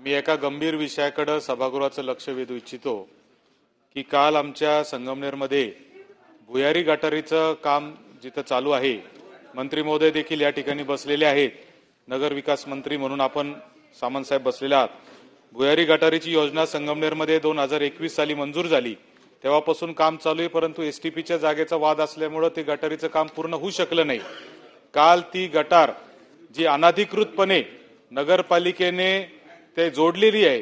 मी एका गंभीर विषयाकडे सभागृहाचं लक्ष वेधू इच्छितो की काल आमच्या संगमनेरमध्ये भुयारी गटारीचं काम जिथं चालू आहे मंत्री महोदय देखील या ठिकाणी बसलेले आहेत नगर विकास मंत्री म्हणून आपण सामंतसाहेब बसलेले आहात. भुयारी गटारीची योजना संगमनेरमध्ये दोन हजार एकवीस साली मंजूर झाली. तेव्हापासून काम चालू आहे परंतु एसटीपीच्या जागेचा वाद असल्यामुळं ते गटारीचं काम पूर्ण होऊ शकलं नाही. काल ती गटार जी अनाधिकृतपणे नगरपालिकेने ते जोडलेली आहे.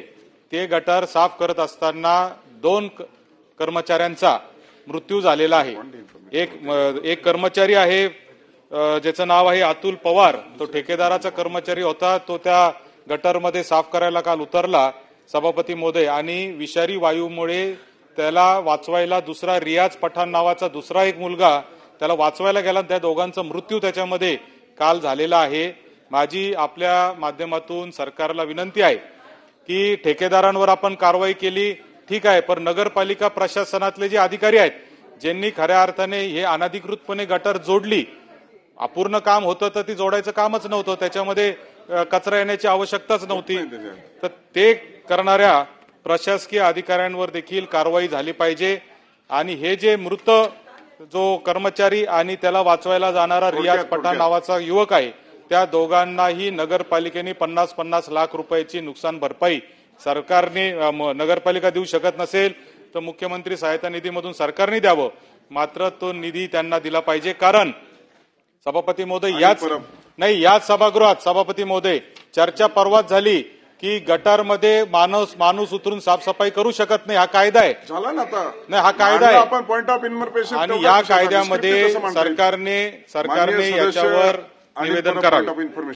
ते गटार साफ करत असताना दोन कर्मचाऱ्यांचा मृत्यू झालेला आहे. एक एक कर्मचारी आहे ज्याचं नाव आहे अतुल पवार. तो ठेकेदाराचा कर्मचारी होता. तो त्या गटारमध्ये साफ करायला काल उतरला सभापती मोदय. आणि विषारी वायूमुळे त्याला वाचवायला दुसरा रियाज पठाण नावाचा दुसरा एक मुलगा त्याला वाचवायला गेला त्या दोघांचा मृत्यू त्याच्यामध्ये काल झालेला आहे. माझी आपल्या माध्यमातून सरकारला विनंती आहे की ठेकेदारांवर आपण कारवाई केली ठीक आहे पण नगरपालिका प्रशासनातले जे अधिकारी आहेत ज्यांनी खऱ्या अर्थाने हे अनाधिकृतपणे गटर जोडली अपूर्ण काम होतं तर ती जोडायचं कामच नव्हतं त्याच्यामध्ये कचरा येण्याची आवश्यकताच नव्हती. तर ते करणाऱ्या प्रशासकीय अधिकाऱ्यांवर देखील कारवाई झाली पाहिजे. आणि हे जे मृत जो कर्मचारी आणि त्याला वाचवायला जाणारा रियाज पठाण नावाचा युवक आहे त्या दोघांनाही नगरपालिकेने पन्नास पन्नास लाख रुपयाची नुकसान भरपाई सरकारने नगरपालिका देऊ शकत नसेल तर मुख्यमंत्री सहायता निधीमधून सरकारने द्यावं. मात्र तो निधी त्यांना दिला पाहिजे. कारण सभापती महोदय याच नाही याच सभागृहात सभापती महोदय चर्चा परवाच झाली की गटारमध्ये माणूस माणूस उतरून साफसफाई करू शकत नाही. हा कायदा आहे. झाला ना आता. नाही, हा कायदा आहे. आपण पॉइंट ऑफ इन्फॉर्मेशन आणि या कायद्यामध्ये सरकारने सरकारने याच्यावर निवेदन करावे.